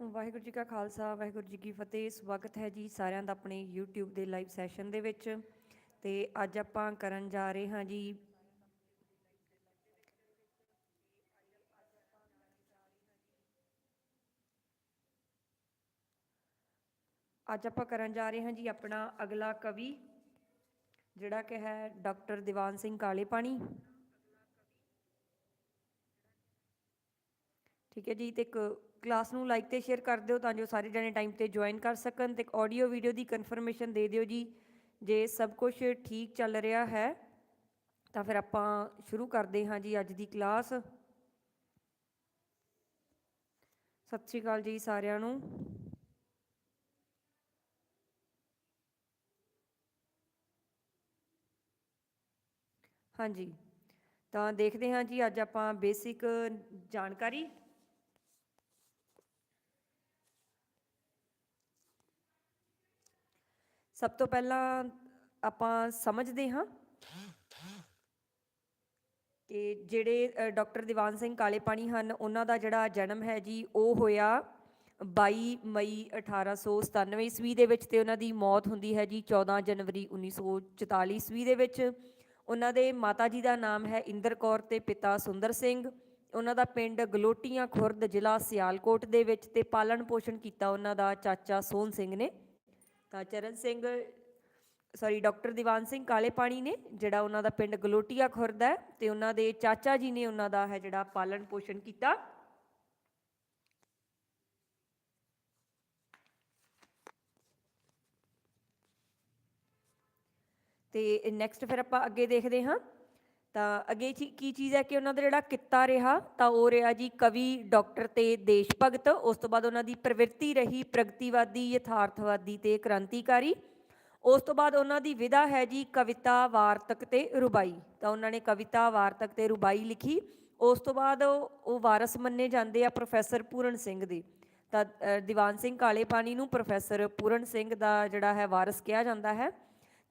ਵਾਹਿਗੁਰੂ ਜੀ ਕਾ ਖਾਲਸਾ, ਵਾਹਿਗੁਰੂ ਜੀ ਕੀ ਫਤਿਹ। ਸਵਾਗਤ ਹੈ ਜੀ ਸਾਰਿਆਂ ਦਾ ਆਪਣੇ YouTube ਦੇ ਲਾਈਵ ਸੈਸ਼ਨ ਦੇ ਵਿੱਚ। ਤੇ ਅੱਜ ਆਪਾਂ ਕਰਨ ਜਾ ਰਹੇ ਹਾਂ ਜੀ ਅੱਜ ਆਪਾਂ ਕਰਨ ਜਾ ਰਹੇ ਹਾਂ ਜੀ ਆਪਣਾ ਅਗਲਾ ਕਵੀ, ਜਿਹੜਾ ਕਿ ਹੈ ਡਾਕਟਰ ਦੀਵਾਨ ਸਿੰਘ ਕਾਲੇ ਪਾਣੀ ਠੀਕ ਹੈ ਜੀ, ਤੇ ਇੱਕ ਕਲਾਸ ਨੂੰ ਲਾਈਕ ਤੇ ਸ਼ੇਅਰ ਕਰ ਦਿਓ ਤਾਂ ਜੋ ਸਾਰੇ ਜਣੇ ਟਾਈਮ ਤੇ ਜੁਆਇਨ ਕਰ ਸਕਣ ਤੇ ਆਡੀਓ ਵੀਡੀਓ ਦੀ ਕਨਫਰਮੇਸ਼ਨ ਦੇ ਦਿਓ ਜੀ। ਜੇ ਸਭ ਕੁਝ ਠੀਕ ਚੱਲ ਰਿਹਾ ਹੈ, ਤਾਂ ਫਿਰ ਆਪਾਂ ਸ਼ੁਰੂ ਕਰਦੇ ਹਾਂ ਜੀ ਅੱਜ ਦੀ ਕਲਾਸ। ਸਤਿ ਸ਼੍ਰੀ ਅਕਾਲ ਜੀ ਸਾਰਿਆਂ ਨੂੰ। ਹਾਂਜੀ, ਤਾਂ ਦੇਖਦੇ ਹਾਂ ਜੀ ਅੱਜ ਆਪਾਂ ਬੇਸਿਕ ਜਾਣਕਾਰੀ। ਸਭ ਤੋਂ ਪਹਿਲਾਂ ਆਪਾਂ ਸਮਝਦੇ ਹਾਂ ਕਿ ਜਿਹੜੇ ਡਾਕਟਰ ਦੀਵਾਨ ਸਿੰਘ ਕਾਲੇ ਪਾਣੀ ਹਨ, ਉਹਨਾਂ ਦਾ ਜਿਹੜਾ ਜਨਮ ਹੈ ਜੀ, ਉਹ ਹੋਇਆ 22 ਮਈ 1897 ਈਸਵੀ ਦੇ ਵਿੱਚ ਤੇ ਉਹਨਾਂ ਦੀ ਮੌਤ ਹੁੰਦੀ ਹੈ ਜੀ 14 ਜਨਵਰੀ 1944 ਈਸਵੀ ਦੇ ਵਿੱਚ। ਉਹਨਾਂ ਦੇ ਮਾਤਾ ਜੀ ਦਾ ਨਾਮ ਹੈ ਇੰਦਰ ਕੌਰ ਤੇ ਪਿਤਾ ਸੁੰਦਰ ਸਿੰਘ। ਉਹਨਾਂ ਦਾ ਪਿੰਡ ਗਲੋਟੀਆਂ ਖੁਰਦ ਜ਼ਿਲ੍ਹਾ ਸਿਆਲਕੋਟ ਦੇ ਵਿੱਚ ਤੇ ਪਾਲਣ ਪੋਸ਼ਣ ਕੀਤਾ ਉਹਨਾਂ ਦਾ ਚਾਚਾ ਸੋਹਣ ਸਿੰਘ ਨੇ। ਤਾਂ ਚਰਨ ਸਿੰਘ ਸੌਰੀ ਡਾਕਟਰ ਦੀਵਾਨ ਸਿੰਘ ਕਾਲੇ ਪਾਣੀ ਨੇ, ਜਿਹੜਾ ਉਹਨਾਂ ਦਾ ਪਿੰਡ ਗਲੋਟੀਆ ਖੁਰਦ ਹੈ, ਤੇ ਉਹਨਾਂ ਦੇ ਚਾਚਾ ਜੀ ਨੇ ਉਹਨਾਂ ਦਾ ਹੈ ਜਿਹੜਾ ਪਾਲਣ ਪੋਸ਼ਣ ਕੀਤਾ। ਤੇ ਨੈਕਸਟ ਫਿਰ ਆਪਾਂ ਅੱਗੇ ਦੇਖਦੇ ਹਾਂ। ਤਾਂ ਅੱਗੇ ਚੀ- ਕੀ ਚੀਜ਼ ਹੈ ਕਿ ਉਹਨਾਂ ਦਾ ਜਿਹੜਾ ਕਿੱਤਾ ਰਿਹਾ, ਤਾਂ ਉਹ ਰਿਹਾ ਜੀ ਕਵੀ ਡਾਕਟਰ ਤੇ ਦੇਸ਼ ਭਗਤ। ਉਸ ਤੋਂ ਬਾਅਦ ਉਹਨਾਂ ਦੀ ਪ੍ਰਵਿਰਤੀ ਰਹੀ ਪ੍ਰਗਤੀਵਾਦੀ, ਯਥਾਰਥਵਾਦੀ ਤੇ ਕ੍ਰਾਂਤੀਕਾਰੀ। ਉਸ ਤੋਂ ਬਾਅਦ ਉਹਨਾਂ ਦੀ ਵਿਧਾ ਹੈ ਜੀ ਕਵਿਤਾ ਵਾਰਤਕ ਤੇ ਰੁਬਾਈ। ਤਾਂ ਉਹਨਾਂ ਨੇ ਕਵਿਤਾ ਵਾਰਤਕ ਤੇ ਰੁਬਾਈ ਲਿਖੀ। ਉਸ ਤੋਂ ਬਾਅਦ ਉਹ ਵਾਰਸ ਮੰਨੇ ਜਾਂਦੇ ਆ ਪ੍ਰੋਫੈਸਰ ਪੂਰਨ ਸਿੰਘ ਦੇ। ਤਾਂ ਦੀਵਾਨ ਸਿੰਘ ਕਾਲੇ ਪਾਣੀ ਨੂੰ ਪ੍ਰੋਫੈਸਰ ਪੂਰਨ ਸਿੰਘ ਦਾ ਜਿਹੜਾ ਹੈ ਵਾਰਸ ਕਿਹਾ ਜਾਂਦਾ ਹੈ।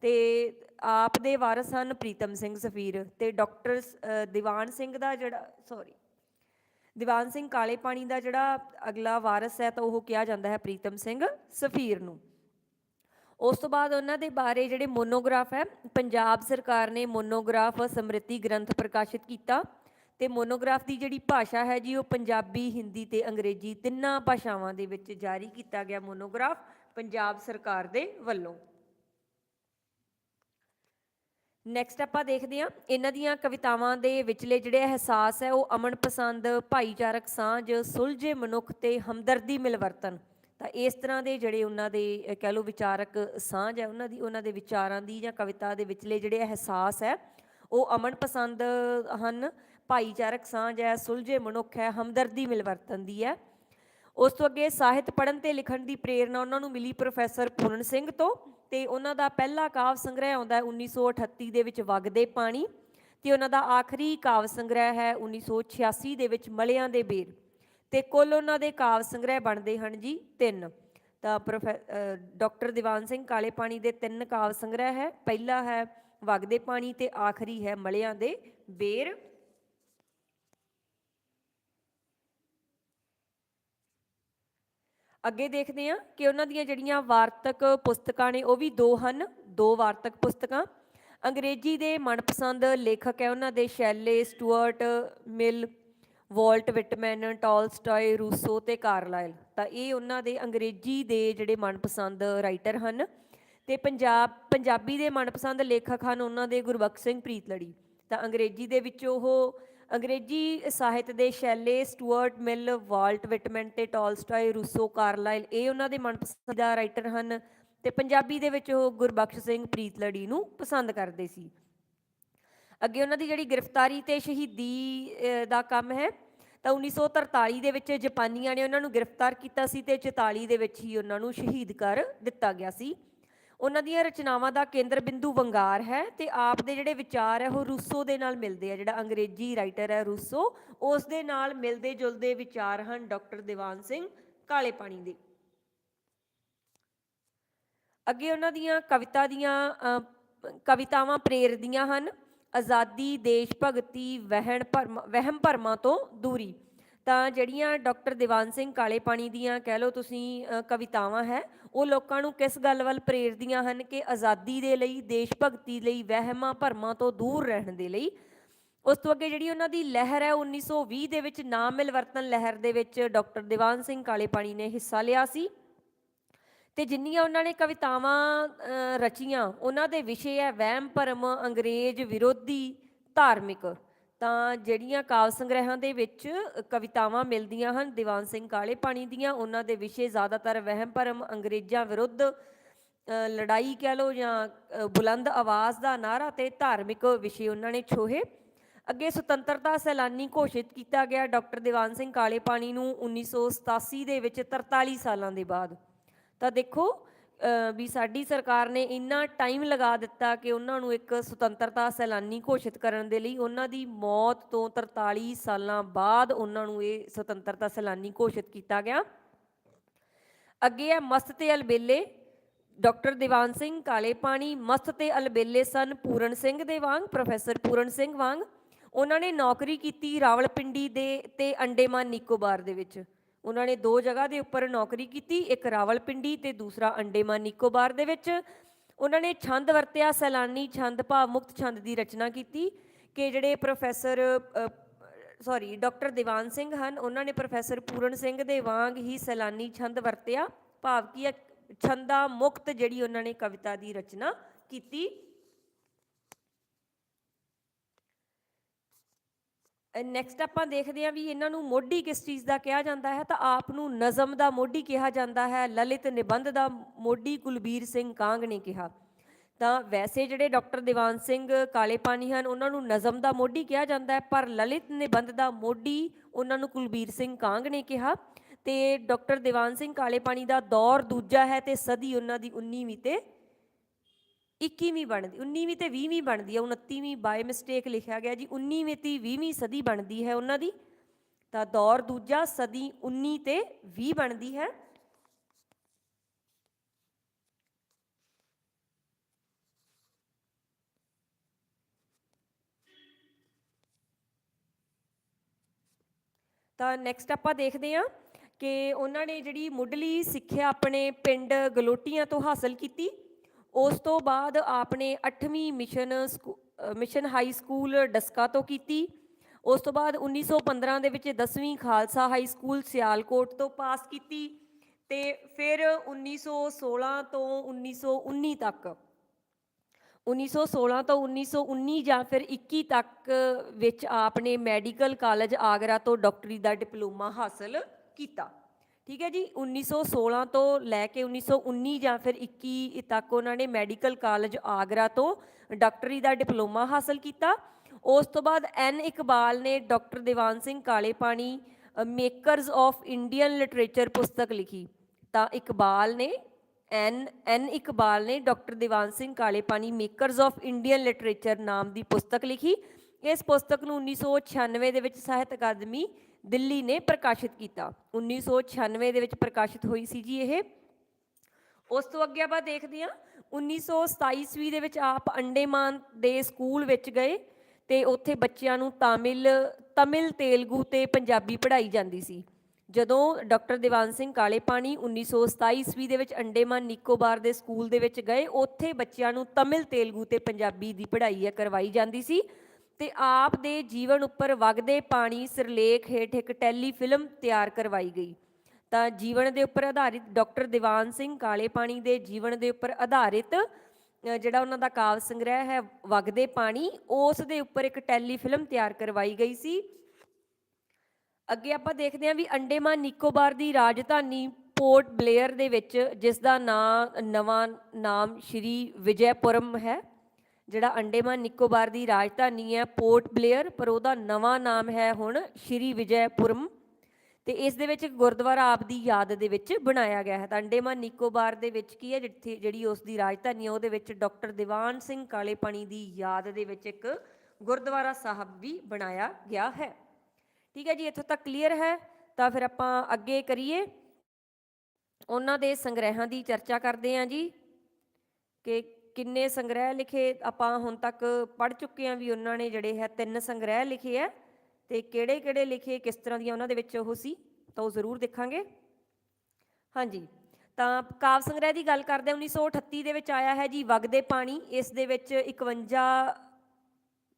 ਤੇ ਆਪ ਦੇ ਵਾਰਸ ਹਨ ਪ੍ਰੀਤਮ ਸਿੰਘ ਸਫੀਰ ਤੇ ਡਾਕਟਰ ਦੀਵਾਨ ਸਿੰਘ ਦਾ ਜਿਹੜਾ ਸੌਰੀ ਦੀਵਾਨ ਸਿੰਘ ਕਾਲੇ ਪਾਣੀ ਦਾ ਜਿਹੜਾ ਅਗਲਾ ਵਾਰਸ ਹੈ ਤਾਂ ਉਹ ਕਿਹਾ ਜਾਂਦਾ ਹੈ ਪ੍ਰੀਤਮ ਸਿੰਘ ਸਫੀਰ ਨੂੰ। ਉਸ ਤੋਂ ਬਾਅਦ ਉਹਨਾਂ ਦੇ ਬਾਰੇ ਜਿਹੜੇ ਮੋਨੋਗ੍ਰਾਫ ਹੈ, ਪੰਜਾਬ ਸਰਕਾਰ ਨੇ ਮੋਨੋਗ੍ਰਾਫ ਸਮ੍ਰਿਤੀ ਗ੍ਰੰਥ ਪ੍ਰਕਾਸ਼ਿਤ ਕੀਤਾ ਤੇ ਮੋਨੋਗ੍ਰਾਫ ਦੀ ਜਿਹੜੀ ਭਾਸ਼ਾ ਹੈ ਜੀ ਉਹ ਪੰਜਾਬੀ, ਹਿੰਦੀ ਤੇ ਅੰਗਰੇਜ਼ੀ ਤਿੰਨਾਂ ਭਾਸ਼ਾਵਾਂ ਦੇ ਵਿੱਚ ਜਾਰੀ ਕੀਤਾ ਗਿਆ ਮੋਨੋਗ੍ਰਾਫ ਪੰਜਾਬ ਸਰਕਾਰ ਦੇ ਵੱਲੋਂ। ਨੈਕਸਟ ਆਪਾਂ ਦੇਖਦੇ ਹਾਂ, ਇਹਨਾਂ ਦੀਆਂ ਕਵਿਤਾਵਾਂ ਦੇ ਵਿਚਲੇ ਜਿਹੜੇ ਅਹਿਸਾਸ ਹੈ, ਉਹ ਅਮਨ ਪਸੰਦ, ਭਾਈਚਾਰਕ ਸਾਂਝ, ਸੁਲਝੇ ਮਨੁੱਖ ਤੇ ਹਮਦਰਦੀ ਮਿਲਵਰਤਨ ਤਾਂ ਇਸ ਤਰ੍ਹਾਂ ਦੇ ਜਿਹੜੇ ਉਹਨਾਂ ਦੇ ਕਹਿ ਲਓ ਵਿਚਾਰਕ ਸਾਂਝ ਹੈ, ਉਹਨਾਂ ਦੀ, ਉਹਨਾਂ ਦੇ ਵਿਚਾਰਾਂ ਦੀ ਜਾਂ ਕਵਿਤਾ ਦੇ ਵਿਚਲੇ ਜਿਹੜੇ ਅਹਿਸਾਸ ਹੈ, ਉਹ ਅਮਨ ਪਸੰਦ ਹਨ। ਭਾਈਚਾਰਕ ਸਾਂਝ ਹੈ, ਸੁਲਝੇ ਮਨੁੱਖ ਹੈ, ਹਮਦਰਦੀ ਮਿਲਵਰਤਨ ਦੀ ਹੈ। ਉਸ ਤੋਂ ਅੱਗੇ ਸਾਹਿਤ ਪੜ੍ਹਨ ਤੇ ਲਿਖਣ ਦੀ ਪ੍ਰੇਰਣਾ ਉਹਨਾਂ ਨੂੰ ਮਿਲੀ ਪ੍ਰੋਫੈਸਰ ਪੂਰਨ ਸਿੰਘ ਤੋਂ। ਤੇ ਉਹਨਾਂ ਦਾ ਪਹਿਲਾ ਕਾਵ ਸੰਗ੍ਰਹਿ ਆਉਂਦਾ ਹੈ 1938 ਦੇ ਵਿੱਚ ਵਗਦੇ ਪਾਣੀ ਤੇ ਉਹਨਾਂ ਦਾ ਆਖਰੀ ਕਾਵ ਸੰਗ੍ਰਹਿ ਹੈ 1986 ਦੇ ਵਿੱਚ ਮਲਿਆਂ ਦੇ ਬੇਰ ਤੇ ਕੁੱਲ ਉਹਨਾਂ ਦੇ ਕਾਵ ਸੰਗ੍ਰਹਿ ਬਣਦੇ ਹਨ ਜੀ ਤਿੰਨ। ਤਾਂ ਪ੍ਰੋਫੈ ਡਾਕਟਰ ਦੀਵਾਨ ਸਿੰਘ ਕਾਲੇ ਪਾਣੀ ਦੇ ਤਿੰਨ ਕਾਵ ਸੰਗ੍ਰਹਿ ਹੈ, ਪਹਿਲਾ ਹੈ ਵਗਦੇ ਪਾਣੀ ਤੇ ਆਖਰੀ ਹੈ ਮਲਿਆਂ ਦੇ ਬੇਰ। ਅੱਗੇ ਦੇਖਦੇ ਹਾਂ ਕਿ ਉਹਨਾਂ ਦੀਆਂ ਜਿਹੜੀਆਂ ਵਾਰਤਕ ਪੁਸਤਕਾਂ ਨੇ, ਉਹ ਵੀ ਦੋ ਹਨ, ਦੋ ਵਾਰਤਕ ਪੁਸਤਕਾਂ। ਅੰਗਰੇਜ਼ੀ ਦੇ ਮਨਪਸੰਦ ਲੇਖਕ ਹੈ ਉਹਨਾਂ ਦੇ, Shelley, Stuart, Mill, Walt Whitman, Tolstoy, Rousseau ਤੇ ਕਾਰਲਾਈਲ ਤਾਂ ਇਹ ਉਹਨਾਂ ਦੇ ਅੰਗਰੇਜ਼ੀ ਦੇ ਜਿਹੜੇ ਮਨਪਸੰਦ ਰਾਈਟਰ ਹਨ ਤੇ ਪੰਜਾਬ, ਪੰਜਾਬੀ ਦੇ ਮਨਪਸੰਦ ਲੇਖਕ ਹਨ ਉਹਨਾਂ ਦੇ ਗੁਰਬਖਸ਼ ਸਿੰਘ ਪ੍ਰੀਤਲੜੀ। ਤਾਂ ਅੰਗਰੇਜ਼ੀ ਦੇ ਵਿੱਚ ਉਹ ਅੰਗਰੇਜ਼ੀ ਸਾਹਿਤ ਦੇ Shelley Stuart Mill, Walt Whitman ਤੇ ਟਾਲਸਟਾਏ, ਰੂਸੋ, ਕਾਰਲਾਈਲ, ਇਹ ਉਹਨਾਂ ਦੇ ਮਨਪਸੰਦੀਦਾ ਰਾਈਟਰ ਹਨ ਤੇ ਪੰਜਾਬੀ ਦੇ ਵਿੱਚ ਉਹ ਗੁਰਬਖਸ਼ ਸਿੰਘ ਪ੍ਰੀਤ ਲੜੀ ਨੂੰ ਪਸੰਦ ਕਰਦੇ ਸੀ। ਅੱਗੇ ਉਹਨਾਂ ਦੀ ਜਿਹੜੀ ਗ੍ਰਿਫਤਾਰੀ ਤੇ ਸ਼ਹੀਦੀ ਦਾ ਕੰਮ ਹੈ, ਤਾਂ 1943 ਦੇ ਵਿੱਚ ਜਾਪਾਨੀਆਂ ਨੇ ਉਹਨਾਂ ਨੂੰ ਗ੍ਰਿਫਤਾਰ ਕੀਤਾ ਸੀ ਤੇ 44 ਦੇ ਵਿੱਚ ਹੀ ਉਹਨਾਂ ਨੂੰ ਸ਼ਹੀਦ ਕਰ ਦਿੱਤਾ ਗਿਆ ਸੀ। ਉਹਨਾਂ ਦੀਆਂ ਰਚਨਾਵਾਂ ਦਾ ਕੇਂਦਰ ਬਿੰਦੂ ਵੰਗਾਰ ਹੈ ਤੇ ਆਪ ਦੇ ਜਿਹੜੇ ਵਿਚਾਰ ਹੈ ਉਹ ਰੂਸੋ ਦੇ ਨਾਲ ਮਿਲਦੇ ਆ। ਜਿਹੜਾ ਅੰਗਰੇਜ਼ੀ ਰਾਈਟਰ ਹੈ ਰੂਸੋ, ਉਸ ਦੇ ਨਾਲ ਮਿਲਦੇ ਜੁਲਦੇ ਵਿਚਾਰ ਹਨ ਡਾਕਟਰ ਦੀਵਾਨ ਸਿੰਘ ਕਾਲੇ ਪਾਣੀ ਦੇ। ਅੱਗੇ ਉਹਨਾਂ ਦੀਆਂ ਕਵਿਤਾ ਦੀਆਂ ਕਵਿਤਾਵਾਂ ਪ੍ਰੇਰਦੀਆਂ ਹਨ, ਆਜ਼ਾਦੀ, ਦੇਸ਼ ਭਗਤੀ, ਵਹਿਣ ਭਰਮ, ਵਹਿਮ ਭਰਮਾਂ ਤੋਂ ਦੂਰੀ। ਤਾਂ ਜਿਹੜੀਆਂ ਡਾਕਟਰ ਦੀਵਾਨ ਸਿੰਘ ਕਾਲੇ ਪਾਣੀ ਦੀਆਂ ਕਹਿ ਲਓ ਤੁਸੀਂ ਕਵਿਤਾਵਾਂ ਹੈ, ਉਹ ਲੋਕਾਂ ਨੂੰ ਕਿਸ ਗੱਲ ਵੱਲ ਪ੍ਰੇਰਦੀਆਂ ਹਨ ਕਿ ਆਜ਼ਾਦੀ ਦੇ ਲਈ, ਦੇਸ਼ ਭਗਤੀ ਲਈ, ਵਹਿਮਾਂ ਭਰਮਾਂ ਤੋਂ ਦੂਰ ਰਹਿਣ ਦੇ ਲਈ? ਉਸ ਤੋਂ ਅੱਗੇ ਜਿਹੜੀ ਉਹਨਾਂ ਦੀ ਲਹਿਰ ਹੈ 1920 ਦੇ ਵਿੱਚ ਨਾਮ ਮਿਲਵਰਤਨ ਲਹਿਰ ਦੇ ਵਿੱਚ ਡਾਕਟਰ ਦੀਵਾਨ ਸਿੰਘ ਕਾਲੇ ਪਾਣੀ ਨੇ ਹਿੱਸਾ ਲਿਆ ਸੀ। ਤੇ ਜਿੰਨੀਆਂ ਉਹਨਾਂ ਨੇ ਕਵਿਤਾਵਾਂ ਰਚੀਆਂ, ਉਹਨਾਂ ਦੇ ਵਿਸ਼ੇ ਹੈ ਵਹਿਮ, ਭਰਮ, ਅੰਗਰੇਜ਼, ਵਿਰੋਧੀ, ਧਾਰਮਿਕ। ਤਾਂ ਜਿਹੜੀਆਂ ਕਾਵ ਸੰਗ੍ਰਹਿਾਂ ਦੇ ਵਿੱਚ ਕਵਿਤਾਵਾਂ ਮਿਲਦੀਆਂ ਹਨ, ਦੀਵਾਨ ਸਿੰਘ ਕਾਲੇ ਪਾਣੀ ਦੀਆਂ, ਉਹਨਾਂ ਦੇ ਵਿਸ਼ੇ ਜ਼ਿਆਦਾਤਰ ਵਹਿਮ, ਭਰਮ, ਅੰਗਰੇਜ਼ਾਂ ਵਿਰੁੱਧ ਲੜਾਈ ਕਹਿ ਲਓ ਜਾਂ ਬੁਲੰਦ ਆਵਾਜ਼ ਦਾ ਨਾਰਾ ਤੇ ਧਾਰਮਿਕ ਵਿਸ਼ੇ ਉਹਨਾਂ ਨੇ ਛੋਹੇ। ਅੱਗੇ ਸੁਤੰਤਰਤਾ ਸੈਲਾਨੀ ਘੋਸ਼ਿਤ ਕੀਤਾ ਗਿਆ ਡਾਕਟਰ ਦੀਵਾਨ ਸਿੰਘ ਕਾਲੇ ਪਾਣੀ ਨੂੰ 1987 ਦੇ ਵਿੱਚ 43 ਸਾਲਾਂ ਦੇ ਬਾਅਦ। ਤਾਂ ਦੇਖੋ ਵੀ ਸਾਡੀ ਸਰਕਾਰ ਨੇ ਇੰਨਾ ਟਾਈਮ ਲਗਾ ਦਿੱਤਾ ਕਿ ਉਹਨਾਂ ਨੂੰ ਇੱਕ ਸੁਤੰਤਰਤਾ ਸੈਲਾਨੀ ਘੋਸ਼ਿਤ ਕਰਨ ਦੇ ਲਈ ਉਹਨਾਂ ਦੀ ਮੌਤ ਤੋਂ 43 ਸਾਲਾਂ ਬਾਅਦ ਉਹਨਾਂ ਨੂੰ ਇਹ ਸੁਤੰਤਰਤਾ ਸੈਲਾਨੀ ਘੋਸ਼ਿਤ ਕੀਤਾ ਗਿਆ। ਅੱਗੇ ਹੈ ਮਸਤ ਤੇ ਅਲਬੇਲੇ। ਡਾਕਟਰ ਦੀਵਾਨ ਸਿੰਘ ਕਾਲੇ ਪਾਣੀ, ਮਸਤ ਤੇ ਅਲਬੇਲੇ ਸਨ ਪੂਰਨ ਸਿੰਘ ਦੇ ਵਾਂਗ, ਪ੍ਰੋਫੈਸਰ ਪੂਰਨ ਸਿੰਘ ਵਾਂਗ। ਉਹਨਾਂ ਨੇ ਨੌਕਰੀ ਕੀਤੀ ਰਾਵਲਪਿੰਡੀ ਦੇ ਤੇ ਅੰਡੇਮਾਨ ਨਿਕੋਬਾਰ ਦੇ ਵਿੱਚ। ਉਹਨਾਂ ਨੇ ਦੋ ਜਗ੍ਹਾ ਦੇ ਉੱਪਰ ਨੌਕਰੀ ਕੀਤੀ, ਇੱਕ ਰਾਵਲਪਿੰਡੀ ਤੇ ਦੂਸਰਾ ਅੰਡੇਮਾਨ ਨਿਕੋਬਾਰ ਦੇ ਵਿੱਚ। ਉਹਨਾਂ ਨੇ ਛੰਦ ਵਰਤਿਆ, ਸੈਲਾਨੀ ਛੰਦ ਭਾਵ ਮੁਕਤ ਛੰਦ ਦੀ ਰਚਨਾ ਕੀਤੀ, ਕਿ ਜਿਹੜੇ professor sorry doctor Diwan Singh ਹਨ, ਉਹਨਾਂ ਨੇ ਪ੍ਰੋਫੈਸਰ ਪੂਰਨ ਸਿੰਘ ਦੇ ਵਾਂਗ ਹੀ ਸੈਲਾਨੀ ਛੰਦ ਵਰਤਿਆ, ਭਾਵ ਕੀ ਛੰਦਾ ਮੁਕਤ ਜਿਹੜੀ ਉਹਨਾਂ ਨੇ ਕਵਿਤਾ ਦੀ ਰਚਨਾ ਕੀਤੀ। ਨੈਕਸਟ ਆਪਾਂ ਦੇਖਦੇ ਹਾਂ ਵੀ ਇਹਨਾਂ ਨੂੰ ਮੋਢੀ ਕਿਸ ਚੀਜ਼ ਦਾ ਕਿਹਾ ਜਾਂਦਾ ਹੈ? ਤਾਂ ਆਪ ਨੂੰ ਨਜ਼ਮ ਦਾ ਮੋਢੀ ਕਿਹਾ ਜਾਂਦਾ ਹੈ, ਲਲਿਤ ਨਿਬੰਧ ਦਾ ਮੋਢੀ ਕੁਲਬੀਰ ਸਿੰਘ ਕਾਂਗ ਨੇ ਕਿਹਾ। ਤਾਂ ਵੈਸੇ ਜਿਹੜੇ ਡਾਕਟਰ ਦੀਵਾਨ ਸਿੰਘ ਕਾਲੇ ਪਾਣੀ ਹਨ, ਉਹਨਾਂ ਨੂੰ ਨਜ਼ਮ ਦਾ ਮੋਢੀ ਕਿਹਾ ਜਾਂਦਾ ਹੈ, ਪਰ ਲਲਿਤ ਨਿਬੰਧ ਦਾ ਮੋਢੀ ਉਹਨਾਂ ਨੂੰ ਕੁਲਬੀਰ ਸਿੰਘ ਕਾਂਗ ਨੇ ਕਿਹਾ। ਤੇ ਡਾਕਟਰ ਦੀਵਾਨ ਸਿੰਘ ਕਾਲੇ ਪਾਣੀ ਦਾ ਦੌਰ ਦੂਜਾ ਹੈ ਤੇ ਸਦੀ ਉਹਨਾਂ ਦੀ 19ਵੀਂ ਤੇ 21ਵੀਂ ਬਣਦੀ 19ਵੀਂ ਤੇ 20ਵੀਂ ਬਣਦੀ ਹੈ 29ਵੀਂ ਬਾਈ ਮਿਸਟੇਕ ਲਿਖਿਆ ਗਿਆ ਜੀ 19ਵੀਂ ਤੇ 20ਵੀਂ ਸਦੀ ਬਣਦੀ ਹੈ ਉਹਨਾਂ ਦੀ, ਤਾਂ ਦੌਰ ਦੂਜਾ ਸਦੀ 19 ਤੇ 20 ਬਣਦੀ ਹੈ। ਤਾਂ ਨੈਕਸਟ ਆਪਾਂ ਦੇਖਦੇ ਹਾਂ ਕਿ ਉਹਨਾਂ ਨੇ ਜਿਹੜੀ ਮੁੱਢਲੀ ਸਿੱਖਿਆ ਆਪਣੇ ਪਿੰਡ ਗਲੋਟੀਆਂ ਤੋਂ ਹਾਸਲ ਕੀਤੀ। ਉਸ ਤੋਂ ਬਾਅਦ ਆਪਨੇ 8ਵੀਂ mission school- mission high school Daska ਤੋਂ ਕੀਤੀ। ਉਸ ਤੋਂ ਬਾਅਦ 1915 ਦੇ ਵਿੱਚ 10ਵੀਂ ਖਾਲਸਾ ਹਾਈ ਸਕੂਲ ਸਿਆਲਕੋਟ ਤੋਂ ਪਾਸ ਕੀਤੀ ਤੇ ਫਿਰ 1916 ਤੋਂ 1919 ਤੱਕ। 1916 ਤੋਂ 1919 ਜਾਂ ਫਿਰ 21 ਤੱਕ ਵਿੱਚ ਆਪ ਨੇ ਮੈਡੀਕਲ ਕਾਲਜ ਆਗਰਾ ਤੋਂ ਡਾਕਟਰੀ ਦਾ ਡਿਪਲੋਮਾ ਹਾਸਲ ਕੀਤਾ। ਠੀਕ ਹੈ ਜੀ 1916 ਤੋਂ ਲੈ ਕੇ 1919 ਜਾਂ ਫਿਰ 21 ਤੱਕ ਉਹਨਾਂ ਨੇ ਮੈਡੀਕਲ ਕਾਲਜ ਆਗਰਾ ਤੋਂ ਡਾਕਟਰੀ ਦਾ ਡਿਪਲੋਮਾ ਹਾਸਲ ਕੀਤਾ। ਉਸ ਤੋਂ ਬਾਅਦ ਐਨ ਇਕਬਾਲ ਨੇ ਡਾਕਟਰ ਦੀਵਾਨ ਸਿੰਘ ਕਾਲੇ ਪਾਣੀ ਮੇਕਰਸ ਆਫ ਇੰਡੀਅਨ ਲਿਟਰੇਚਰ ਪੁਸਤਕ ਲਿਖੀ। ਤਾਂ ਇਕਬਾਲ ਨੇ, ਐਨ ਐਨ ਇਕਬਾਲ ਨੇ doctor Diwan Singh Kalepani makers of Indian literature ਨਾਮ ਦੀ ਪੁਸਤਕ ਲਿਖੀ। ਇਸ ਪੁਸਤਕ ਨੂੰ 1996 ਦੇ ਵਿੱਚ ਸਾਹਿਤ ਅਕਾਦਮੀ ਦਿੱਲੀ ਨੇ ਪ੍ਰਕਾਸ਼ਿਤ ਕੀਤਾ। 1996 ਦੇ ਵਿੱਚ ਪ੍ਰਕਾਸ਼ਿਤ ਹੋਈ ਸੀ ਜੀ ਇਹ। ਉਸ ਤੋਂ ਅੱਗੇ ਆਪਾਂ ਦੇਖਦੇ ਹਾਂ 1927 ਈਸਵੀ ਦੇ ਵਿੱਚ ਆਪ ਅੰਡੇਮਾਨ ਦੇ ਸਕੂਲ ਵਿੱਚ ਗਏ ਤੇ ਉੱਥੇ ਬੱਚਿਆਂ ਨੂੰ ਤਾਮਿਲ, ਤਮਿਲ ਤੇਲਗੂ ਤੇ ਪੰਜਾਬੀ ਪੜ੍ਹਾਈ ਜਾਂਦੀ ਸੀ। ਜਦੋਂ ਡਾਕਟਰ ਦੀਵਾਨ ਸਿੰਘ ਕਾਲੇ ਪਾਣੀ 1927 ਈਸਵੀ ਦੇ ਵਿੱਚ ਅੰਡੇਮਾਨ ਨਿਕੋਬਾਰ ਦੇ ਸਕੂਲ ਦੇ ਵਿੱਚ ਗਏ, ਉੱਥੇ ਬੱਚਿਆਂ ਨੂੰ ਤਮਿਲ ਤੇਲਗੂ ਤੇ ਪੰਜਾਬੀ ਦੀ ਪੜ੍ਹਾਈ ਹੈ ਕਰਵਾਈ ਜਾਂਦੀ ਸੀ। ਤੇ ਆਪ ਦੇ ਜੀਵਨ ਉੱਪਰ ਵਗਦੇ ਪਾਣੀ ਸਿਰਲੇਖ ਹੇਠ ਇੱਕ ਟੈਲੀਫਿਲਮ ਤਿਆਰ ਕਰਵਾਈ ਗਈ। ਤਾਂ ਜੀਵਨ ਦੇ ਉੱਪਰ ਆਧਾਰਿਤ ਡਾਕਟਰ ਦੀਵਾਨ ਸਿੰਘ ਕਾਲੇ ਪਾਣੀ ਦੇ ਜੀਵਨ ਦੇ ਉੱਪਰ ਆਧਾਰਿਤ ਜਿਹੜਾ ਉਹਨਾਂ ਦਾ ਕਾਵ ਸੰਗ੍ਰਹਿ ਹੈ, ਵਗਦੇ ਪਾਣੀ, ਉਸ ਦੇ ਉੱਪਰ ਇੱਕ ਟੈਲੀਫਿਲਮ ਤਿਆਰ ਕਰਵਾਈ ਗਈ ਸੀ। ਅੱਗੇ ਆਪਾਂ ਦੇਖਦੇ ਹਾਂ ਵੀ ਅੰਡੇਮਾਨ ਨਿਕੋਬਾਰ ਦੀ ਰਾਜਧਾਨੀ ਪੋਰਟ ਬਲੇਅਰ ਦੇ ਵਿੱਚ, ਜਿਸ ਦਾ ਨਾਂ, ਨਵਾਂ ਨਾਮ ਸ਼੍ਰੀ ਵਿਜੈਪੁਰਮ ਹੈ। ਜਿਹੜਾ ਅੰਡੇਮਾਨ ਨਿਕੋਬਾਰ ਦੀ ਰਾਜਧਾਨੀ ਹੈ ਪੋਰਟ ਬਲੇਅਰ, ਪਰ ਉਹਦਾ ਨਵਾਂ ਨਾਮ ਹੈ ਹੁਣ ਸ਼੍ਰੀ ਵਿਜੈਪੁਰਮ ਤੇ ਇਸ ਦੇ ਵਿੱਚ ਗੁਰਦੁਆਰਾ ਆਪ ਦੀ ਯਾਦ ਦੇ ਵਿੱਚ ਬਣਾਇਆ ਗਿਆ ਹੈ। ਤਾਂ ਅੰਡੇਮਾਨ ਨਿਕੋਬਾਰ ਦੇ ਵਿੱਚ ਕੀ ਹੈ? ਜਿੱਥੇ ਜਿਹੜੀ ਉਸ ਦੀ ਰਾਜਧਾਨੀ ਹੈ, ਉਹਦੇ ਵਿੱਚ ਡਾਕਟਰ ਦੀਵਾਨ ਸਿੰਘ ਕਾਲੇ ਪਾਣੀ ਦੀ ਯਾਦ ਦੇ ਵਿੱਚ ਇੱਕ ਗੁਰਦੁਆਰਾ ਸਾਹਿਬ ਵੀ ਬਣਾਇਆ ਗਿਆ ਹੈ। ਠੀਕ ਹੈ ਜੀ, ਇੱਥੋਂ ਤੱਕ ਕਲੀਅਰ ਹੈ? ਤਾਂ ਫਿਰ ਆਪਾਂ ਅੱਗੇ ਕਰੀਏ। ਉਹਨਾਂ ਦੇ ਸੰਗ੍ਰਹਿਾਂ ਦੀ ਚਰਚਾ ਕਰਦੇ ਹਾਂ ਜੀ ਕਿ ਕਿੰਨੇ ਸੰਗ੍ਰਹਿ ਲਿਖੇ ਆਪਾਂ ਹੁਣ ਤੱਕ ਪੜ੍ਹ ਚੁੱਕੇ ਹਾਂ ਵੀ ਉਹਨਾਂ ਨੇ ਜਿਹੜੇ ਹੈ ਤਿੰਨ ਸੰਗ੍ਰਹਿ ਲਿਖੇ ਹੈ ਤੇ ਕਿਹੜੇ-ਕਿਹੜੇ ਲਿਖੇ ਕਿਸ ਤਰ੍ਹਾਂ ਦੀਆਂ ਉਹਨਾਂ ਦੇ ਵਿੱਚ ਉਹ ਸੀ ਤਾਂ ਉਹ ਜ਼ਰੂਰ ਦੇਖਾਂਗੇ। ਹਾਂਜੀ ਤਾਂ ਕਾਵ ਸੰਗ੍ਰਹਿ ਦੀ ਗੱਲ ਕਰਦੇ ਹਾਂ 1938 ਦੇ ਵਿੱਚ ਆਇਆ ਹੈ ਜੀ ਵਗਦੇ ਪਾਣੀ ਇਸ ਦੇ ਵਿੱਚ 51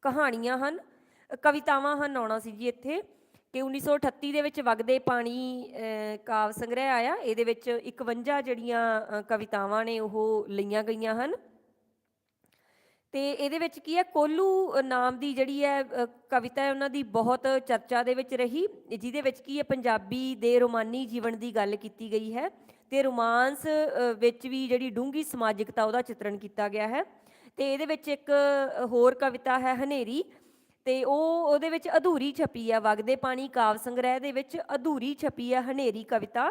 ਕਹਾਣੀਆਂ ਹਨ ਕਵਿਤਾਵਾਂ ਹਨ ਆਉਣਾ ਸੀ ਜੀ ਇੱਥੇ ਕਿ 1938 ਦੇ ਵਿੱਚ ਵਗਦੇ ਪਾਣੀ ਅ, ਕਾਵ ਸੰਗ੍ਰਹਿ ਆਇਆ ਇਹਦੇ ਵਿੱਚ 51 ਜਿਹੜੀਆਂ ਕਵਿਤਾਵਾਂ ਨੇ ਉਹ ਲਈਆਂ ਗਈਆਂ ਹਨ। ਤੇ ਇਹਦੇ ਵਿੱਚ ਕੀ ਹੈ, ਕੋਲੂ ਨਾਮ ਦੀ ਜਿਹੜੀ ਹੈ ਕਵਿਤਾ ਹੈ, ਉਹਨਾਂ ਦੀ ਬਹੁਤ ਚਰਚਾ ਦੇ ਵਿੱਚ ਰਹੀ, ਜਿਹਦੇ ਵਿੱਚ ਕੀ ਹੈ, ਪੰਜਾਬੀ ਦੇ ਰੋਮਾਨੀ ਜੀਵਨ ਦੀ ਗੱਲ ਕੀਤੀ ਗਈ ਹੈ ਤੇ ਰੋਮਾਂਸ ਵਿੱਚ ਵੀ ਜਿਹੜੀ ਡੂੰਘੀ ਸਮਾਜਿਕਤਾ ਉਹਦਾ ਚਿਤਰਣ ਕੀਤਾ ਗਿਆ ਹੈ ਤੇ ਇਹਦੇ ਵਿੱਚ ਇੱਕ ਹੋਰ ਕਵਿਤਾ ਹੈ, ਹਨੇਰੀ ਤੇ ਉਹ ਉਹਦੇ ਵਿੱਚ ਅਧੂਰੀ ਛਪੀ ਹੈ, ਵਗਦੇ ਪਾਣੀ ਕਾਵ ਸੰਗ੍ਰਹਿ ਦੇ ਵਿੱਚ ਅਧੂਰੀ ਛਪੀ ਹੈ, ਹਨੇਰੀ ਕਵਿਤਾ।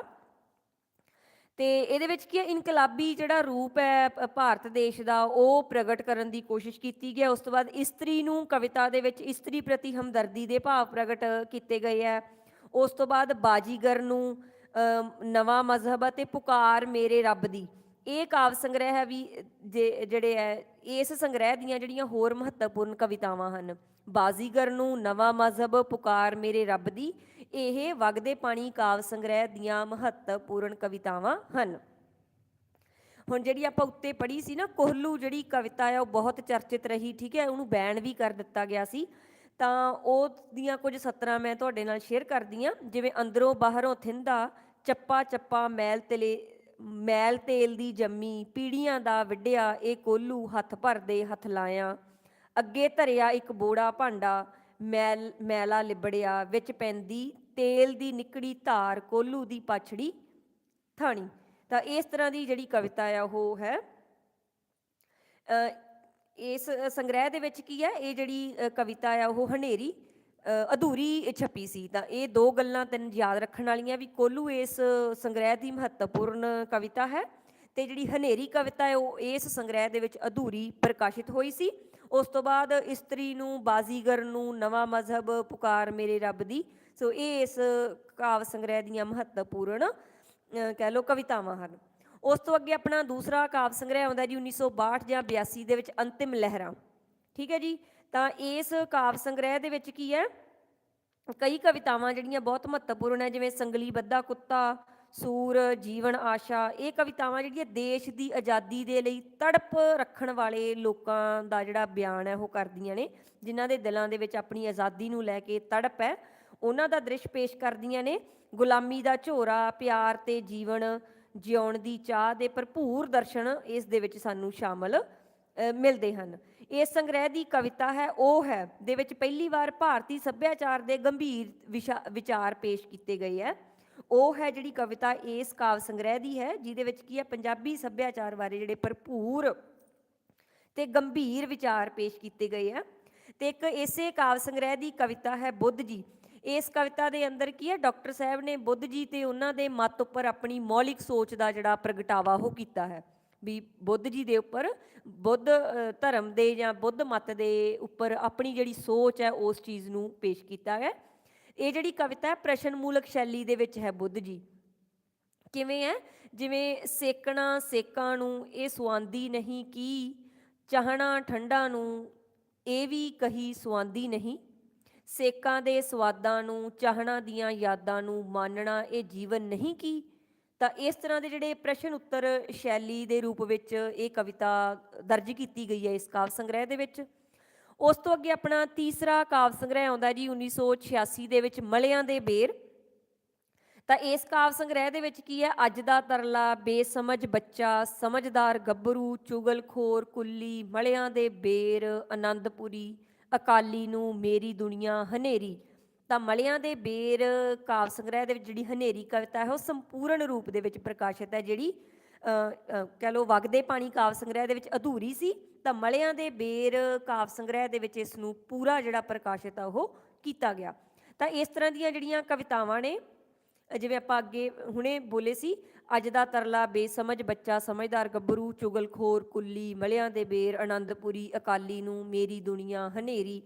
ਤੇ ਇਹਦੇ ਵਿੱਚ ਕੀ ਹੈ, ਇਨਕਲਾਬੀ ਜਿਹੜਾ ਰੂਪ ਹੈ, ਭ- ਭਾਰਤ ਦੇਸ਼ ਦਾ, ਉਹ ਪ੍ਰਗਟ ਕਰਨ ਦੀ ਕੋਸ਼ਿਸ਼ ਕੀਤੀ ਗਿਆ ਉਸ ਤੋਂ ਬਾਅਦ ਇਸਤਰੀ ਨੂੰ ਕਵਿਤਾ ਦੇ ਵਿੱਚ ਇਸਤਰੀ ਪ੍ਰਤੀ ਹਮਦਰਦੀ ਦੇ ਭਾਵ ਪ੍ਰਗਟ ਕੀਤੇ ਗਏ ਹੈ। ਉਸ ਤੋਂ ਬਾਅਦ ਬਾਜੀਗਰ ਨੂੰ ਨਵਾਂ ਮਜ਼ਹਬ ਅਤੇ ਪੁਕਾਰ ਮੇਰੇ ਰੱਬ ਦੀ। ਇਹ ਕਾਵ ਸੰਗ੍ਰਹਿ ਵੀ ਜੇ, ਜਿਹੜੇ ਹੈ, ਇਸ ਸੰਗ੍ਰਹਿ ਦੀਆਂ ਜਿਹੜੀਆਂ ਹੋਰ ਮਹੱਤਵਪੂਰਨ ਕਵਿਤਾਵਾਂ ਹਨ। ਬਾਜ਼ੀਗਰ ਨੂੰ ਨਵਾਂ ਮਜ਼ਹਬ ਪੁਕਾਰ ਮੇਰੇ ਰੱਬ ਦੀ, ਇਹ ਵਗਦੇ ਪਾਣੀ ਕਾਵ ਸੰਗ੍ਰਹਿ ਦੀਆਂ ਮਹੱਤਵਪੂਰਨ ਕਵਿਤਾਵਾਂ ਹਨ। ਹੁਣ ਜਿਹੜੀ ਆਪਾਂ ਉੱਤੇ ਪੜ੍ਹੀ ਸੀ ਨਾ, ਕੋਹਲੂ ਜਿਹੜੀ ਕਵਿਤਾ ਆ, ਉਹ ਬਹੁਤ ਚਰਚਿਤ ਰਹੀ, ਠੀਕ ਹੈ, ਉਹਨੂੰ ਬੈਨ ਵੀ ਕਰ ਦਿੱਤਾ ਗਿਆ ਸੀ। ਤਾਂ ਉਹ ਦੀਆਂ ਕੁਝ ਸਤਰਾਂ ਮੈਂ ਤੁਹਾਡੇ ਨਾਲ ਸ਼ੇਅਰ ਕਰਦੀ ਆ ਜਿਵੇਂ ਅੰਦਰੋਂ ਬਾਹਰੋਂ ਥਿੰਦਾ, ਚੱਪਾ ਚੱਪਾ ਮੈਲ ਤੇਲੇ, ਮੈਲ ਤੇਲ ਦੀ ਜੰਮੀ, ਪੀੜੀਆਂ ਦਾ ਵਿੱਢਿਆ, ਇਹ ਕੋਲੂ ਹੱਥ ਭਰਦੇ ਹੱਥ ਲਾਇਆ। ਅੱਗੇ ਧਰਿਆ ਇੱਕ ਬੋੜਾ ਭਾਂਡਾ ਮੈਲ, ਮੈਲਾ ਲਿਬੜਿਆ, ਵਿੱਚ ਪੈਂਦੀ ਤੇਲ ਦੀ ਨਿਕੜੀ ਧਾਰ, ਕੋਲੂ ਦੀ ਪਾਛੜੀ ਥਾਣੀ। ਤਾਂ ਇਸ ਤਰ੍ਹਾਂ ਦੀ ਜਿਹੜੀ ਕਵਿਤਾ ਆ, ਉਹ ਹੈ। ਇਸ ਸੰਗ੍ਰਹਿ ਦੇ ਵਿੱਚ ਕੀ ਹੈ? ਇਹ ਜਿਹੜੀ ਕਵਿਤਾ ਆ, ਉਹ ਹਨੇਰੀ ਅਧੂਰੀ ਛਪੀ ਸੀ। ਤਾਂ ਇਹ ਦੋ ਗੱਲਾਂ ਤੈਨੂੰ ਯਾਦ ਰੱਖਣ ਵਾਲੀਆਂ ਵੀ ਕੋਲੂ ਇਸ ਸੰਗ੍ਰਹਿ ਦੀ ਮਹੱਤਵਪੂਰਨ ਕਵਿਤਾ ਹੈ। ਤੇ ਜਿਹੜੀ ਹਨੇਰੀ ਕਵਿਤਾ ਹੈ, ਉਹ ਇਸ ਸੰਗ੍ਰਹਿ ਦੇ ਵਿੱਚ ਅਧੂਰੀ ਪ੍ਰਕਾਸ਼ਿਤ ਹੋਈ ਸੀ। ਉਸ ਤੋਂ ਬਾਅਦ ਇਸਤਰੀ ਨੂੰ, ਬਾਜ਼ੀਗਰ ਨੂੰ ਨਵਾਂ ਮਜ਼ਹਬ ਪੁਕਾਰ ਮੇਰੇ ਰੱਬ ਦੀ। ਸੋ ਇਹ ਇਸ ਕਾਵ ਸੰਗ੍ਰਹਿ ਦੀਆਂ ਮਹੱਤਵਪੂਰਨ ਕਹਿ ਲਓ ਕਵਿਤਾਵਾਂ ਹਨ। ਉਸ ਤੋਂ ਅੱਗੇ ਆਪਣਾ ਦੂਸਰਾ ਕਾਵ ਸੰਗ੍ਰਹਿ ਆਉਂਦਾ ਜੀ 1962 ਜਾਂ 82 ਦੇ ਵਿੱਚ ਅੰਤਿਮ ਲਹਿਰਾਂ। ਠੀਕ ਹੈ ਜੀ? ਤਾਂ ਇਸ ਕਾਵ ਸੰਗ੍ਰਹਿ ਦੇ ਵਿੱਚ ਕੀ ਹੈ? ਕਈ ਕਵਿਤਾਵਾਂ ਜਿਹੜੀਆਂ ਬਹੁਤ ਮਹੱਤਵਪੂਰਨ ਹੈ, ਜਿਵੇਂ ਸੰਗਲੀ ਬੱਧਾ ਕੁੱਤਾ ਸੂਰ, ਜੀਵਨ ਆਸ਼ਾ, ਇਹ ਕਵਿਤਾਵਾਂ ਜਿਹੜੀਆਂ ਦੇਸ਼ ਦੀ ਆਜ਼ਾਦੀ ਦੇ ਲਈ ਤੜਪ ਰੱਖਣ ਵਾਲੇ ਲੋਕਾਂ ਦਾ ਜਿਹੜਾ ਬਿਆਨ ਹੈ, ਉਹ ਕਰਦੀਆਂ ਨੇ, ਜਿਨ੍ਹਾਂ ਦੇ ਦਿਲਾਂ ਦੇ ਵਿੱਚ ਆਪਣੀ ਆਜ਼ਾਦੀ ਨੂੰ ਲੈ ਕੇ ਤੜਪ ਹੈ, ਉਹਨਾਂ ਦਾ ਦ੍ਰਿਸ਼ ਪੇਸ਼ ਕਰਦੀਆਂ ਨੇ, ਗੁਲਾਮੀ ਦਾ ਝੋਰਾ, ਪਿਆਰ ਤੇ ਜੀਵਨ, ਜਿਉਣ ਦੀ ਚਾਹ ਦੇ ਭਰਪੂਰ ਦਰਸ਼ਨ ਇਸ ਦੇ ਵਿੱਚ ਸਾਨੂੰ ਸ਼ਾਮਲ ਮਿਲਦੇ ਹਨ। ਇਸ ਸੰਗ੍ਰਹਿ ਦੀ ਕਵਿਤਾ ਹੈ, ਉਹ ਹੈ, ਦੇ ਵਿੱਚ ਪਹਿਲੀ ਵਾਰ ਭਾਰਤੀ ਸੱਭਿਆਚਾਰ ਦੇ ਗੰਭੀਰ ਵਿਸ਼ਾ- ਵਿਚਾਰ ਪੇਸ਼ ਕੀਤੇ ਗਏ ਹੈ। ਉਹ ਹੈ ਜਿਹੜੀ ਕਵਿਤਾ ਇਸ ਕਾਵ ਸੰਗ੍ਰਹਿ ਦੀ ਹੈ, ਜਿਹਦੇ ਵਿੱਚ ਕੀ ਹੈ, ਪੰਜਾਬੀ ਸੱਭਿਆਚਾਰ ਬਾਰੇ ਜਿਹੜੇ ਭਰਪੂਰ ਤੇ ਗੰਭੀਰ ਵਿਚਾਰ ਪੇਸ਼ ਕੀਤੇ ਗਏ ਆ। ਤੇ ਇੱਕ ਇਸੇ ਕਾਵ ਸੰਗ੍ਰਹਿ ਦੀ ਕਵਿਤਾ ਹੈ ਬੁੱਧ ਜੀ। ਇਸ ਕਵਿਤਾ ਦੇ ਅੰਦਰ ਕੀ ਹੈ, ਡਾਕਟਰ ਸਾਹਿਬ ਨੇ ਬੁੱਧ ਜੀ ਤੇ ਉਹਨਾਂ ਦੇ ਮਤ ਉੱਪਰ ਆਪਣੀ ਮੌਲਿਕ ਸੋਚ ਦਾ ਜਿਹੜਾ ਪ੍ਰਗਟਾਵਾ ਉਹ ਕੀਤਾ ਹੈ। ਵੀ ਬੁੱਧ ਜੀ ਦੇ ਉੱਪਰ ਬੁੱਧ ਧਰਮ ਦੇ ਜਾਂ ਬੁੱਧ ਮਤ ਦੇ ਉੱਪਰ ਆਪਣੀ ਜਿਹੜੀ ਸੋਚ ਹੈ, ਉਸ ਚੀਜ਼ ਨੂੰ ਪੇਸ਼ ਕੀਤਾ ਹੈ। ਇਹ ਜਿਹੜੀ ਕਵਿਤਾ ਹੈ, ਪ੍ਰਸ਼ਨ ਮੂਲਕ ਸ਼ੈਲੀ ਦੇ ਵਿੱਚ ਹੈ ਬੁੱਧ ਜੀ। ਕਿਵੇਂ ਹੈ? ਜਿਵੇਂ ਸੇਕਣਾ ਸੇਕਾਂ ਨੂੰ, ਇਹ ਸੁਆਂਦੀ ਨਹੀਂ ਕੀ? ਚਾਹਣਾ ਠੰਡਾ ਨੂੰ, ਇਹ ਵੀ ਕਹੀ ਸੁਆਂਦੀ ਨਹੀਂ। ਸੇਕਾਂ ਦੇ ਸਵਾਦਾਂ ਨੂੰ, ਚਾਹਣਾ ਦੀਆਂ ਯਾਦਾਂ ਨੂੰ ਮਾਨਣਾ, ਇਹ ਜੀਵਨ ਨਹੀਂ ਕੀ? ਤਾਂ ਇਸ ਤਰ੍ਹਾਂ ਦੇ ਜਿਹੜੇ ਪ੍ਰਸ਼ਨ ਉੱਤਰ ਸ਼ੈਲੀ ਦੇ ਰੂਪ ਵਿੱਚ ਇਹ ਕਵਿਤਾ ਦਰਜ ਕੀਤੀ ਗਈ ਹੈ ਇਸ ਕਾਵਿ ਸੰਗ੍ਰਹਿ ਦੇ ਵਿੱਚ। ਉਸ ਤੋਂ ਅੱਗੇ ਆਪਣਾ ਤੀਸਰਾ ਕਾਵ ਸੰਗ੍ਰਹਿ ਆਉਂਦਾ ਜੀ 1986 ਦੇ ਵਿੱਚ, ਮਲਿਆਂ ਦੇ ਬੇਰ। ਤਾਂ ਇਸ ਕਾਵ ਸੰਗ੍ਰਹਿ ਦੇ ਵਿੱਚ ਕੀ ਹੈ? ਅੱਜ ਦਾ ਤਰਲਾ, ਬੇਸਮਝ ਬੱਚਾ, ਸਮਝਦਾਰ ਗੱਭਰੂ, ਚੁਗਲਖੋਰ, ਕੁੱਲੀ, ਮਲਿਆਂ ਦੇ ਬੇਰ, ਆਨੰਦਪੁਰੀ, ਅਕਾਲੀ ਨੂੰ ਮੇਰੀ ਦੁਨੀਆ, ਹਨੇਰੀ। ਤਾਂ ਮਲਿਆਂ ਦੇ ਬੇਰ ਕਾਵ ਸੰਗ੍ਰਹਿ ਦੇ ਵਿੱਚ ਜਿਹੜੀ ਹਨੇਰੀ ਕਵਿਤਾ ਹੈ, ਉਹ ਸੰਪੂਰਨ ਰੂਪ ਦੇ ਵਿੱਚ ਪ੍ਰਕਾਸ਼ਿਤ ਹੈ, ਜਿਹੜੀ ਕਹਿ ਲਓ ਵਗਦੇ ਪਾਣੀ ਕਾਵ ਸੰਗ੍ਰਹਿ ਦੇ ਵਿੱਚ ਅਧੂਰੀ ਸੀ, ਤਾਂ ਮਲਿਆਂ ਦੇ ਬੇਰ ਕਾਵ ਸੰਗ੍ਰਹਿ ਦੇ ਵਿੱਚ ਇਸ ਨੂੰ ਪੂਰਾ ਜਿਹੜਾ ਪ੍ਰਕਾਸ਼ਿਤ ਆ, ਉਹ ਕੀਤਾ ਗਿਆ। ਤਾਂ ਇਸ ਤਰ੍ਹਾਂ ਦੀਆਂ ਜਿਹੜੀਆਂ ਕਵਿਤਾਵਾਂ ਨੇ ਜਿਵੇਂ ਆਪਾਂ ਅੱਗੇ ਹੁਣੇ ਬੋਲੇ ਸੀ, ਅੱਜ ਦਾ ਤਰਲਾ ਬੇਸਮਝ ਬੱਚਾ ਸਮਝਦਾਰ ਗੱਭਰੂ ਚੁਗਲਖੋਰ ਕੁੱਲੀ, ਮਲਿਆਂ ਦੇ ਬੇਰ ਆਨੰਦਪੁਰੀ ਅਕਾਲੀ ਨੂੰ ਮੇਰੀ ਦੁਨੀਆ ਹਨੇਰੀ।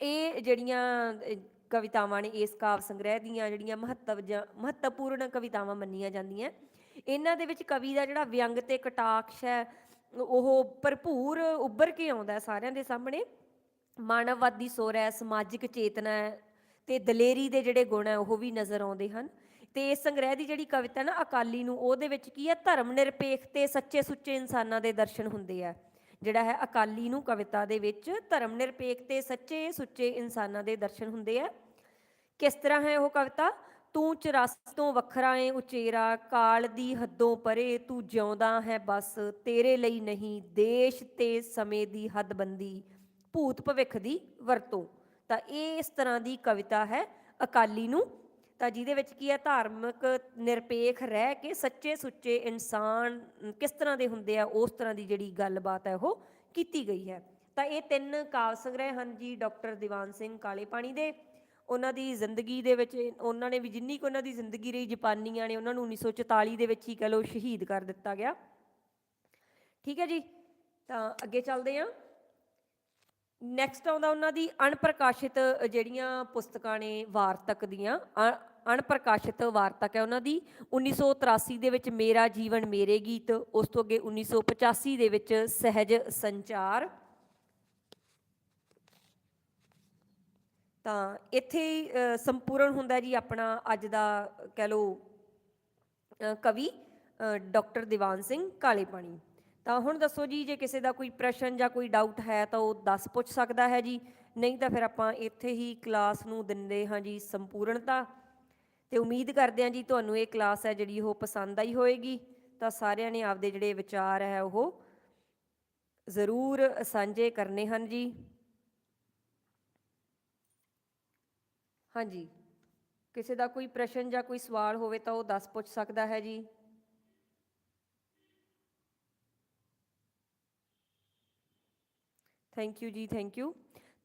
ਇਹ ਜਿਹੜੀਆਂ ਕਵਿਤਾਵਾਂ ਨੇ, ਇਸ ਕਾਵ ਸੰਗ੍ਰਹਿ ਦੀਆਂ ਜਿਹੜੀਆਂ ਮਹੱਤਵ ਜਾਂ ਮਹੱਤਵਪੂਰਨ ਕਵਿਤਾਵਾਂ ਮੰਨੀਆਂ ਜਾਂਦੀਆਂ ਇਹਨਾਂ ਦੇ ਵਿੱਚ ਕਵੀ ਦਾ ਜਿਹੜਾ ਵਿਅੰਗ ਤੇ ਕਟਾਕਸ਼ ਹੈ, ਉਹ ਭਰਪੂਰ ਉੱਭਰ ਕੇ ਆਉਂਦਾ ਸਾਰਿਆਂ ਦੇ ਸਾਹਮਣੇ। ਮਾਨਵਵਾਦੀ ਸੋਰ ਹੈ, ਸਮਾਜਿਕ ਚੇਤਨਾ ਹੈ ਤੇ ਦਲੇਰੀ ਦੇ ਜਿਹੜੇ ਗੁਣ ਹੈ, ਉਹ ਵੀ ਨਜ਼ਰ ਆਉਂਦੇ ਹਨ। ਤੇ ਇਸ ਸੰਗ੍ਰਹਿ ਦੀ ਜਿਹੜੀ ਕਵਿਤਾ ਨਾ, ਅਕਾਲੀ ਨੂੰ, ਉਹਦੇ ਵਿੱਚ ਕੀ ਹੈ ਧਰਮ ਨਿਰਪੇਖ ਤੇ ਸੱਚੇ ਸੁੱਚੇ ਇਨਸਾਨਾਂ ਦੇ ਦਰਸ਼ਨ ਹੁੰਦੇ ਆ। ਜਿਹੜਾ ਹੈ ਅਕਾਲੀ ਨੂੰ ਕਵਿਤਾ ਦੇ ਵਿੱਚ ਧਰਮ ਨਿਰਪੇਖ ਤੇ ਸੱਚੇ ਸੁੱਚੇ ਇਨਸਾਨਾਂ ਦੇ ਦਰਸ਼ਨ ਹੁੰਦੇ ਆ। ਕਿਸ ਤਰ੍ਹਾਂ ਹੈ ਉਹ ਕਵਿਤਾ? ਤੂੰ ਚਰਸ ਤੋਂ ਵੱਖਰਾ ਏ, ਉਚੇਰਾ, ਕਾਲ ਦੀ ਹੱਦੋਂ ਪਰੇ ਤੂੰ ਜਿਉਂਦਾ ਹੈ ਬਸ, ਤੇਰੇ ਲਈ ਨਹੀਂ, ਦੇਸ਼ ਤੇ ਸਮੇਂ ਦੀ ਹੱਦਬੰਦੀ। ਭੂਤ ਭਵਿੱਖ ਦੀ ਵਰਤੋਂ। ਤਾਂ ਇਹ ਇਸ ਤਰ੍ਹਾਂ ਦੀ ਕਵਿਤਾ ਹੈ, ਅਕਾਲੀ ਨੂੰ। ਤਾਂ ਜਿਹਦੇ ਵਿੱਚ ਕੀ ਹੈ, ਧਾਰਮਿਕ ਨਿਰਪੇਖ ਰਹਿ ਕੇ ਸੱਚੇ ਸੁੱਚੇ ਇਨਸਾਨ ਕਿਸ ਤਰ੍ਹਾਂ ਦੇ ਹੁੰਦੇ ਆ, ਉਸ ਤਰ੍ਹਾਂ ਦੀ ਜਿਹੜੀ ਗੱਲਬਾਤ ਹੈ, ਉਹ ਕੀਤੀ ਗਈ ਹੈ। ਤਾਂ ਇਹ ਤਿੰਨ ਕਾਵ ਸੰਗ੍ਰਹਿ ਹਨ ਜੀ, ਡਾਕਟਰ ਦੀਵਾਨ ਸਿੰਘ ਕਾਲੇ ਪਾਣੀ ਦੇ। ਉਹਨਾਂ ਦੀ ਜ਼ਿੰਦਗੀ ਦੇ ਵਿੱਚ, ਉਹਨਾਂ ਨੇ ਵੀ ਜਿੰਨੀ ਕੁ ਉਹਨਾਂ ਦੀ ਜ਼ਿੰਦਗੀ ਰਹੀ, ਜਾਪਾਨੀਆਂ ਨੇ ਉਹਨਾਂ ਨੂੰ 1944 ਦੇ ਵਿੱਚ ਹੀ ਕਹ ਲਓ ਸ਼ਹੀਦ ਕਰ ਦਿੱਤਾ ਗਿਆ। ਠੀਕ ਹੈ ਜੀ? ਤਾਂ ਅੱਗੇ ਚੱਲਦੇ ਹਾਂ। ਨੈਕਸਟ ਆਉਂਦਾ ਉਹਨਾਂ ਦੀ ਅਣਪ੍ਰਕਾਸ਼ਿਤ ਜਿਹੜੀਆਂ ਪੁਸਤਕਾਂ ਨੇ ਵਾਰਤਕ ਦੀਆਂ। ਅ- ਅਣਪ੍ਰਕਾਸ਼ਿਤ ਵਾਰਤਕ ਹੈ ਉਹਨਾਂ ਦੀ। 1983 ਦੇ ਵਿੱਚ ਮੇਰਾ ਜੀਵਨ ਮੇਰੇ ਗੀਤ, ਉਸ ਤੋਂ ਅੱਗੇ 1985 ਦੇ ਵਿੱਚ ਸਹਿਜ ਸੰਚਾਰ। ਤਾਂ ਇੱਥੇ ਹੀ ਸੰਪੂਰਨ ਹੁੰਦਾ ਜੀ ਆਪਣਾ ਅੱਜ ਦਾ ਕਹਿ ਲਓ ਕਵੀ ਅ, ਡਾਕਟਰ ਦੀਵਾਨ ਸਿੰਘ ਕਾਲੇ ਪਾਣੀ ਤਾਂ ਹੁਣ ਦੱਸੋ ਜੀ ਜੇ ਕਿਸੇ ਦਾ ਕੋਈ ਪ੍ਰਸ਼ਨ ਜਾਂ ਕੋਈ ਡਾਊਟ ਹੈ ਤਾਂ ਉਹ ਦੱਸ ਪੁੱਛ ਸਕਦਾ ਹੈ ਜੀ। ਨਹੀਂ ਤਾਂ ਫਿਰ ਆਪਾਂ ਇੱਥੇ ਹੀ ਕਲਾਸ ਨੂੰ ਦਿੰਦੇ ਹਾਂ ਜੀ ਸੰਪੂਰਨਤਾ। ਤੇ ਉਮੀਦ ਕਰਦੇ ਹਾਂ ਜੀ ਤੁਹਾਨੂੰ ਇਹ ਕਲਾਸ ਹੈ ਜਿਹੜੀ ਉਹ ਪਸੰਦ ਆਈ ਹੋਏਗੀ। ਤਾਂ ਸਾਰਿਆਂ ਨੇ ਆਪਦੇ ਜਿਹੜੇ ਵਿਚਾਰ ਹੈ ਉਹ ਜ਼ਰੂਰ ਸਾਂਝੇ ਕਰਨੇ ਹਨ ਜੀ। ਹਾਂਜੀ। ਕਿਸੇ ਦਾ ਕੋਈ ਪ੍ਰਸ਼ਨ ਜਾਂ ਕੋਈ ਸਵਾਲ ਹੋਵੇ ਤਾਂ ਉਹ ਦੱਸ ਪੁੱਛ ਸਕਦਾ ਹੈ ਜੀ। Thank you ji thank you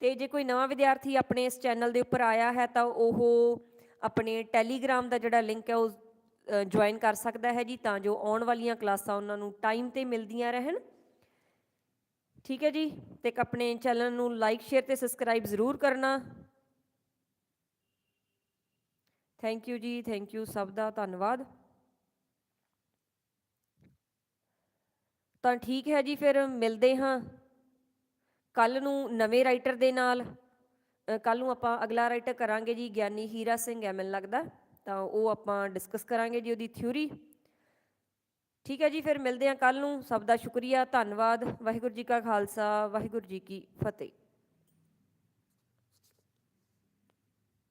ਤੇ ਜੇ ਕੋਈ ਨਵਾਂ ਵਿਦਿਆਰਥੀ ਆਪਣੇ ਇਸ ਚੈਨਲ ਦੇ ਉੱਪਰ ਆਇਆ ਹੈ ਤਾਂ ਉਹ ਆਪਣੇ ਟੈਲੀਗ੍ਰਾਮ ਦਾ ਜਿਹੜਾ ਲਿੰਕ ਹੈ ਉਹ ਜੁਆਇਨ ਕਰ ਸਕਦਾ ਹੈ ਜੀ, ਤਾਂ ਜੋ ਆਉਣ ਵਾਲੀਆਂ ਕਲਾਸਾਂ ਉਹਨਾਂ ਨੂੰ ਟਾਈਮ ਤੇ ਮਿਲਦੀਆਂ ਰਹਿਣ। ਠੀਕ ਹੈ ਜੀ, ਤੇ ਇੱਕ ਆਪਣੇ ਚੈਨਲ ਨੂੰ ਲਾਈਕ ਸ਼ੇਅਰ ਤੇ ਸਬਸਕ੍ਰਾਈਬ ਜ਼ਰੂਰ ਕਰਨਾ। Thank you ji thank you ਸਭ ਦਾ ਧੰਨਵਾਦ। ਤਾਂ ਠੀਕ ਹੈ ਜੀ, ਫਿਰ ਮਿਲਦੇ ਹਾਂ ਕੱਲ ਨੂੰ ਨਵੇਂ ਰਾਈਟਰ ਦੇ ਨਾਲ। ਕੱਲ ਨੂੰ ਆਪਾਂ ਅਗਲਾ ਰਾਈਟਰ ਕਰਾਂਗੇ ਜੀ, ਗਿਆਨੀ ਹੀਰਾ ਸਿੰਘ ਹੈ ਮੈਨੂੰ ਲੱਗਦਾ। ਤਾਂ ਉਹ ਆਪਾਂ ਡਿਸਕਸ ਕਰਾਂਗੇ ਜੀ ਉਹਦੀ ਥਿਊਰੀ ਠੀਕ ਹੈ ਜੀ, ਫਿਰ ਮਿਲਦੇ ਹਾਂ ਕੱਲ ਨੂੰ। ਸਭ ਦਾ ਸ਼ੁਕਰੀਆ, ਧੰਨਵਾਦ। ਵਾਹਿਗੁਰੂ ਜੀ ਕਾ ਖਾਲਸਾ, ਵਾਹਿਗੁਰੂ ਜੀ ਕੀ ਫਤਿਹ।